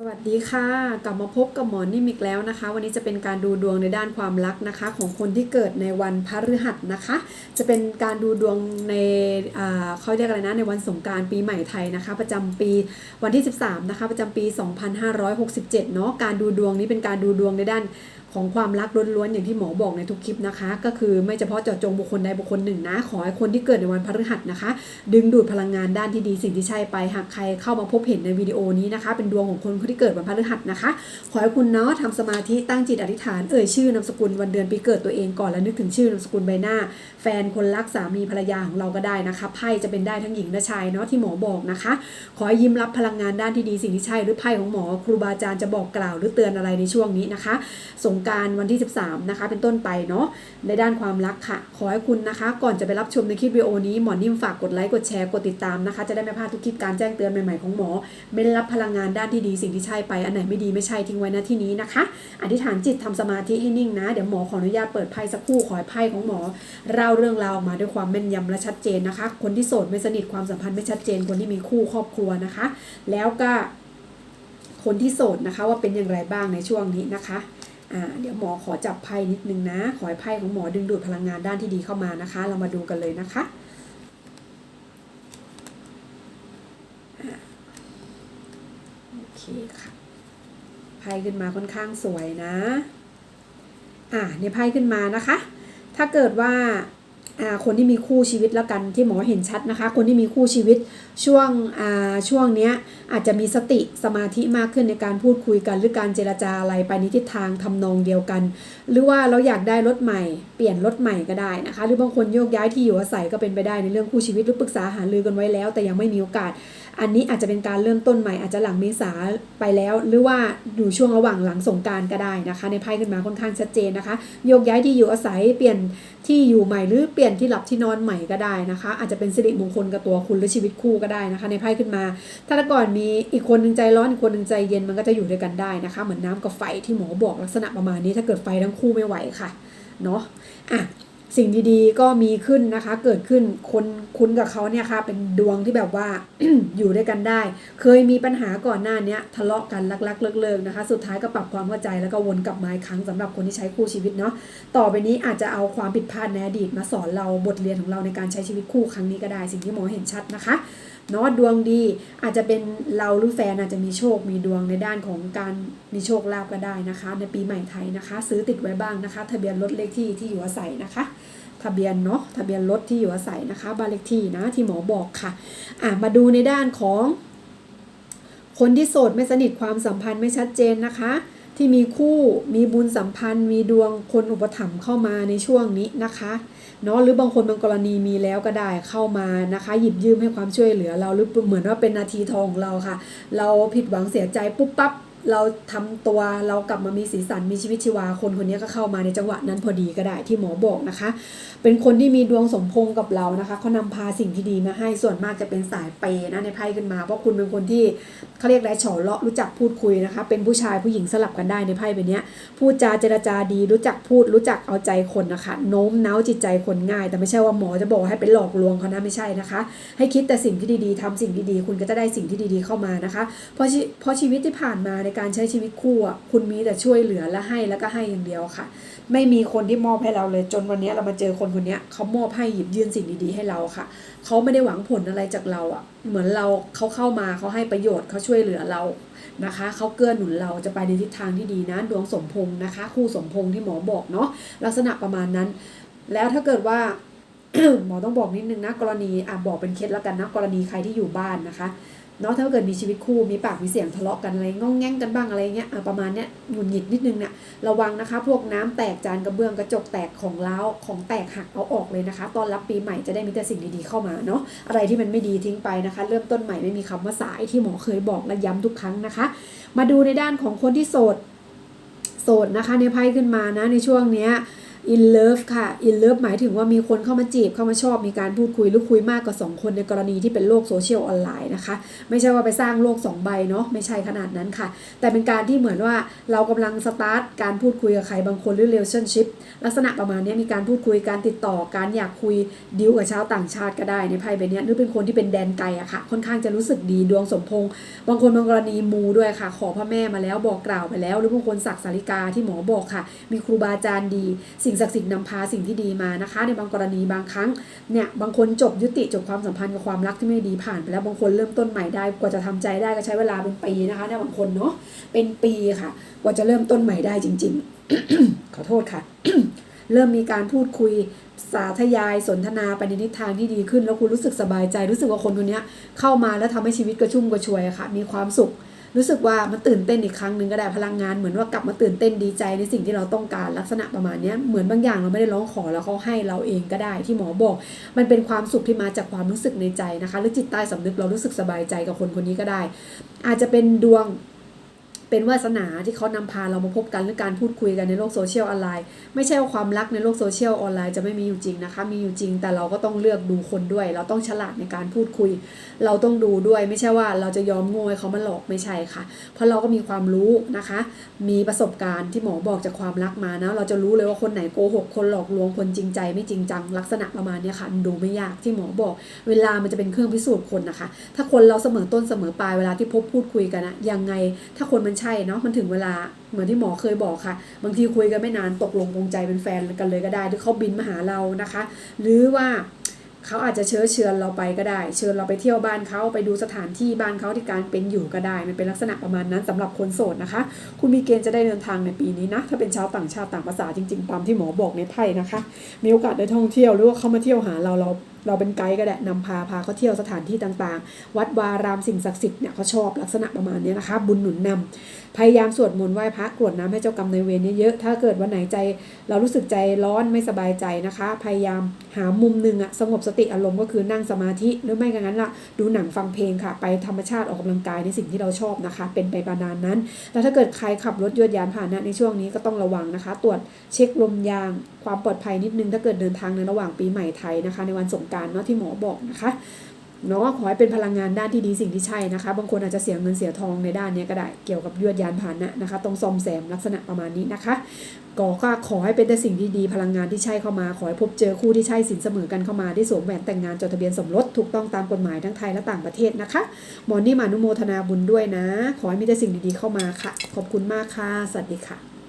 สวัสดีค่ะ กลับมาพบกับหมอนิ่มอีกแล้วนะคะ วันนี้จะเป็นการดูดวงในด้านความรักนะคะ ของคนที่เกิดในวันพฤหัสนะคะ จะเป็นการดูดวงในอ่าเขาเรียกอะไรนะในวันสงการปีใหม่ไทยนะคะ ประจำปีวันที่ 13 นะคะ ประจำปี 2567 เนาะการดูดวงนี้เป็นการดูดวงในด้านของความรักล้วนๆอย่างที่หมอบอกในทุกคลิปนะคะ ก็คือไม่เฉพาะเจาะจงบุคคลใดบุคคลหนึ่งนะ ขอให้คนที่เกิดในวันพฤหัสนะคะ ดึงดูดพลังงานด้านที่ดีสิ่งที่ใช่ไปหากใครเข้ามาพบเห็นในวิดีโอนี้นะคะ เป็นดวงของคนที่เกิดวันพฤหัสนะคะ ขอให้คุณเนาะทำสมาธิตั้งจิตอธิษฐานเอ่ยชื่อนามสกุลวันเดือนปีเกิดตัวเองก่อนแล้วนึกถึงชื่อนามสกุลใบหน้า แฟนคนรักสามีภรรยาของเราก็ได้นะคะไพ่จะเป็นได้ทั้งหญิงและชายเนาะที่หมอบอกนะคะ ขอให้ยิ้มรับพลังงานด้านที่ดีสิ่งที่ใช่หรือไพ่ของหมอครูบาอาจารย์จะบอกกล่าว หรือเตือนอะไรในช่วงนี้นะคะสงการวันที่ 13 นะคะ เป็นต้นไปเนาะในด้านความรักค่ะ ขอให้คุณนะคะ ก่อนจะไปรับชมในคลิปวิดีโอนี้หมอนิ่มฝากกดไลค์กดแชร์กดติดตามนะคะ จะได้ไม่พลาดทุกคลิปการแจ้งเตือนใหม่ๆของหมอไม่ได้รับพลังงานด้านที่ดีสิ่งที่ใช่ไปอันไหนไม่ดีไม่ใช่ทิ้งไว้ณที่นี้นะคะ อธิษฐานจิตทำสมาธิให้นิ่งนะเดี๋ยวหมอขออนุญาตเปิดไพ่สักครู่ขอให้ไพ่ของหมอเล่าเรื่องราวออกมาด้วยความแม่นยำและชัดเจนนะคะ คนที่โสดไม่สนิทความสัมพันธ์ไม่ชัดเจนคนที่มีคู่ครอบครัวนะคะ แล้วก็คนที่โสดนะคะว่าเป็นอย่างไรบ้างในช่วงนี้นะคะ อ่าเดี๋ยวหมอขอจับไพ่นิดนึงนะ ขอให้ไพ่ของหมอดึงดูดพลังงานด้านที่ดีเข้ามานะคะ เรามาดูกันเลยนะคะโอเคค่ะไพ่ขึ้นมาค่อนข้างสวยนะ อ่าเนี่ยไพ่ขึ้นมานะคะ ถ้าเกิดว่า คนที่มีคู่ชีวิตแล้วกันที่หมอเห็นชัดนะคะ คนที่มีคู่ชีวิตช่วงอ่าช่วงเนี้ยอาจจะมีสติสมาธิมากขึ้นในการพูดคุยกัน หรือการเจรจาอะไรไปในทิศทางทำนองเดียวกัน หรือว่าเราอยากได้รถใหม่เปลี่ยนรถใหม่ก็ได้นะคะ หรือบางคนโยกย้ายที่อยู่อาศัยก็เป็นไปได้ในเรื่องคู่ชีวิตหรือปรึกษาหารือกันไว้แล้ว แต่ยังไม่มีโอกาส อันนี้อาจจะเป็นการเริ่มต้นใหม่อาจจะหลังเมษาไปแล้ว หรือว่าอยู่ช่วงระหว่างหลังสงการก็ได้นะคะ ในไพ่ขึ้นมาค่อนข้างชัดเจนนะคะ โยกย้ายที่อยู่อาศัยเปลี่ยนที่อยู่ใหม่หรือเปลี่ยนที่หลับที่นอนใหม่ก็ได้นะคะ อาจจะเป็นสิริมงคลกับตัวคุณหรือชีวิตคู่ก็ได้นะคะ ในไพ่ขึ้นมา ถ้าแต่ก่อนมีอีกคนหนึงใจร้อนอีกคนหนึงใจเย็นมันก็จะอยู่ด้วยกันได้นะคะ เหมือนน้ำกับไฟที่หมอบอกลักษณะประมาณนี้ถ้าเกิดไฟทั้งคู่ไม่ไหวค่ะ เนาะอะสิ่งดีๆก็มีขึ้นนะคะ เกิดขึ้นคนคุ้นกับเขาเนี่ยค่ะ เป็นดวงที่แบบว่า อยู่ด้วยกันได้ เคยมีปัญหาก่อนหน้านี้ทะเลาะกันลักๆ เลิกๆนะคะ สุดท้ายก็ปรับความเข้าใจแล้วก็วนกลับมาอีกครั้งสำหรับคนที่ใช้คู่ชีวิตเนาะต่อไปนี้อาจจะเอาความผิดพลาดในอดีตมาสอนเราบทเรียนของเราในการใช้ชีวิตคู่ครั้งนี้ก็ได้ สิ่งที่หมอเห็นชัดนะคะเนาะดวงดีอาจจะเป็นเราหรือแฟนอาจจะมีโชคมีดวงในด้านของการ มีโชคลาภก็ได้นะคะ ในปีใหม่ไทยนะคะ ซื้อติดไว้บ้างนะคะ ทะเบียนรถเลขที่ที่อยู่อาศัยนะคะ ทะเบียนเนาะทะเบียนรถที่อยู่อาศัยนะคะบ้านเลขที่นะที่หมอบอกค่ะอะมาดูในด้านของ คนที่โสดไม่สนิทความสัมพันธ์ไม่ชัดเจนนะคะที่มีคู่มีบุญสัมพันธ์ มีดวงคนอุปถัมภ์เข้ามาในช่วงนี้นะคะเนาะหรือบางคนบางกรณีมีแล้วก็ได้เข้ามานะคะ หยิบยืมให้ความช่วยเหลือเราหรือเหมือนว่าเป็นนาทีทองของเราค่ะ เราผิดหวังเสียใจปุ๊บปั๊บ เราทำตัวเรากลับมามีสีสันมีชีวิตชีวาคนคนนี้ก็เข้ามาในจังหวะนั้นพอดีก็ได้ที่หมอบอกนะคะ เป็นคนที่มีดวงสมพงกับเรานะคะเขานำพาสิ่งที่ดีมาให้ส่วนมากจะเป็นสายเปย์นะในไพ่ขึ้นมา เพราะคุณเป็นคนที่เขาเรียกอะไรเฉาเลาะรู้จักพูดคุยนะคะ เป็นผู้ชายผู้หญิงสลับกันได้ในไพ่แบบเนี้ยพูดจาเจรจาดีรู้จักพูดรู้จักเอาใจคนนะคะ โน้มน้าวจิตใจคนง่าย แต่ไม่ใช่ว่าหมอจะบอกให้ไปหลอกลวงเขานะไม่ใช่นะคะ ให้คิดแต่สิ่งที่ดีๆทำสิ่งที่ดีคุณก็จะได้สิ่งที่ดีๆเข้ามานะคะเพราะเพราะชีวิตที่ผ่านมาในการใช้ชีวิตคู่อะคุณมีแต่ช่วยเหลือและให้แล้วก็ให้อย่างเดียวค่ะ ไม่มีคนที่มอบให้เราเลย จนวันนี้เรามาเจอคนคนนี้เขามอบให้หยิบยื่นสิ่งดีๆให้เราค่ะเขาไม่ได้หวังผลอะไรจากเราอะ เหมือนเราเขาเข้ามาเขาให้ประโยชน์เขาช่วยเหลือเรานะคะเขาเกื้อหนุนเราจะไปในทิศทางที่ดีนะดวงสมพงษ์นะคะ คู่สมพงษ์ที่หมอบอกเนาะลักษณะประมาณนั้น แล้วถ้าเกิดว่าหมอต้องบอกนิดนึงนะกรณีอะบอกเป็นเคสแล้วกันนะกรณีใครที่อยู่บ้านนะคะ เนาะถ้าเกิดมีชีวิตคู่มีปากมีเสียงทะเลาะกันอะไรง้องแง่งกันบ้างอะไรเงี้ยประมาณเนี้ยหงุดหงิดนิดนึงเนี่ยระวังนะคะ พวกน้ำแตกจานกระเบื้องกระจกแตกของเล้าของแตกหักเอาออกเลยนะคะ ตอนรับปีใหม่จะได้มีแต่สิ่งดีๆเข้ามาเนาะอะไรที่มันไม่ดีทิ้งไปนะคะ เริ่มต้นใหม่ไม่มีคำว่าสายที่หมอเคยบอกและย้ำทุกครั้งนะคะ มาดูในด้านของคนที่โสดโสดนะคะในไพ่ขึ้นมานะในช่วงเนี้ย in love ค่ะ in love หมายถึงว่ามีคนเข้ามาจีบเข้ามาชอบมีการพูดคุยหรือคุยมากกว่า 2 คนในกรณีที่เป็นโลกโซเชียลออนไลน์นะคะ ไม่ใช่ว่าไปสร้างโลก 2 ใบเนาะไม่ใช่ขนาดนั้นค่ะ แต่เป็นการที่เหมือนว่าเรากำลังสตาร์ทการพูดคุยกับใครบางคนหรือ relationship ลักษณะประมาณนี้มีการพูดคุยการติดต่อการอยากคุยดิวกับชาวต่างชาติก็ได้ในไพ่ใบเนี้ยหรือเป็นคนที่เป็นแดนไกลอะค่ะ ค่อนข้างจะรู้สึกดีดวงสมพงษ์บางคนบางกรณีมูด้วยค่ะ ขอพระแม่มาแล้วบอกกล่าวไปแล้ว หรือบางคนสักสาริกาที่หมอบอกค่ะ มีครูบาอาจารย์ดีสิ่งศักดิ์สิทธิ์นำพาสิ่งที่ดีมานะคะ ในบางกรณีบางครั้งเนี่ยบางคนจบยุติจบความสัมพันธ์กับความรักที่ไม่ดีผ่านไปแล้วบางคนเริ่มต้นใหม่ได้กว่าจะทำใจได้ก็ใช้เวลาเป็นปีนะคะในบางคนเนาะเป็นปีค่ะ กว่าจะเริ่มต้นใหม่ได้จริง ๆ ขอโทษค่ะ เริ่มมีการพูดคุยสาธยายสนทนาไปในทิศทางที่ดีขึ้น แล้วคุณรู้สึกสบายใจรู้สึกว่าคนคนเนี้ยเข้ามาแล้วทำให้ชีวิตกระชุ่มกระชวยค่ะ มีความสุข รู้สึกว่ามันตื่นเต้นอีกครั้งหนึ่งก็ได้พลังงานเหมือนว่ากลับมาตื่นเต้นดีใจในสิ่งที่เราต้องการลักษณะประมาณนี้เหมือนบางอย่างเราไม่ได้ร้องขอแล้วเขาให้เราเองก็ได้ที่หมอบอก มันเป็นความสุขที่มาจากความรู้สึกในใจนะคะ หรือจิตใต้สำนึกเรารู้สึกสบายใจกับคนคนนี้ก็ได้ อาจจะเป็นดวง เป็นวาสนาที่เขานำพาเรามาพบกันหรือการพูดคุยกันในโลกโซเชียลออนไลน์ไม่ใช่ว่าความรักในโลกโซเชียลออนไลน์จะไม่มีอยู่จริงนะคะ มีอยู่จริงแต่เราก็ต้องเลือกดูคนด้วย เราต้องฉลาดในการพูดคุย เราต้องดูด้วยไม่ใช่ว่าเราจะยอมโง่ให้เขามาหลอกไม่ใช่ค่ะ เพราะเราก็มีความรู้นะคะ มีประสบการณ์ที่หมอบอกจากความรักมานะเราจะรู้เลยว่าคนไหนโกหกคนหลอกลวงคนจริงใจไม่จริงจังลักษณะประมาณนี้ค่ะดูไม่ยากที่หมอบอก เวลามันจะเป็นเครื่องพิสูจน์คนนะคะ ถ้าคนเราเสมอต้นเสมอปลายเวลาที่พบพูดคุยกันอะยังไงถ้าคนมันใช่เนาะมันถึงเวลาเหมือนที่หมอเคยบอกค่ะ บางทีคุยกันไม่นานตกลงปรงใจเป็นแฟนกันเลยก็ได้หรือเขาบินมาหาเรานะคะ หรือว่าเขาอาจจะเชิญเชิญเราไปก็ได้ เชิญเราไปเที่ยวบ้านเขาไปดูสถานที่บ้านเขาที่การเป็นอยู่ก็ได้ มันเป็นลักษณะประมาณนั้นสำหรับคนโสดนะคะ คุณมีเกณฑ์จะได้เดินทางในปีนี้นะ ถ้าเป็นชาวต่างชาติต่างภาษาจริงๆตามที่หมอบอกในไพ่นะคะ มีโอกาสได้ท่องเที่ยวหรือว่าเขามาเที่ยวหาเราเรา เราเป็นไกด์ก็ได้นำพาพาเขาเที่ยวสถานที่ต่างๆ วัดวารามสิ่งศักดิ์สิทธิ์เนี่ยเขาชอบลักษณะประมาณนี้นะคะ บุญหนุนนำพยายามสวดมนต์ไหว้พระกรวดน้ำให้เจ้ากรรมนายเวรเยอะๆถ้าเกิดวันไหนใจ เรารู้สึกใจร้อนไม่สบายใจนะคะ พยายามหามุมหนึ่งอะสงบสติอารมณ์ก็คือนั่งสมาธิหรือไม่ก็งั้นละดูหนังฟังเพลงค่ะ ไปธรรมชาติออกกำลังกายในสิ่งที่เราชอบนะคะ เป็นไปประมาณนั้น แล้วถ้าเกิดใครขับรถยวดยานผ่านนะในช่วงนี้ก็ต้องระวังนะคะ ตรวจเช็คลมยาง ความปลอดภัยนิดนึงถ้าเกิดเดินทางในระหว่างปีใหม่ไทยนะคะ ในวันสงกรารเนาะที่หมอบอกนะคะเนาะขอให้เป็นพลังงานด้านที่ดีสิ่งที่ใช่นะคะ บางคนอาจจะเสียเงินเสียทองในด้านนี้ก็ได้เกี่ยวกับยวดยานผ่านนะนะคะต้องซ่อมแซมลักษณะประมาณนี้นะคะก็ก็ขอให้เป็นแต่สิ่งที่ดีพลังงานที่ใช่เข้ามา ขอให้พบเจอคู่ที่ใช่สินเสมอกันเข้ามาได้สวมแหวนแต่งงานจดทะเบียนสมรสถูกต้องตามกฎหมายทั้งไทยและต่างประเทศนะคะหมอนี่มานุโมทนาบุญด้วยนะ ขอให้มีแต่สิ่งดีๆเข้ามาค่ะ ขอบคุณมากค่ะสวัสดีค่ะ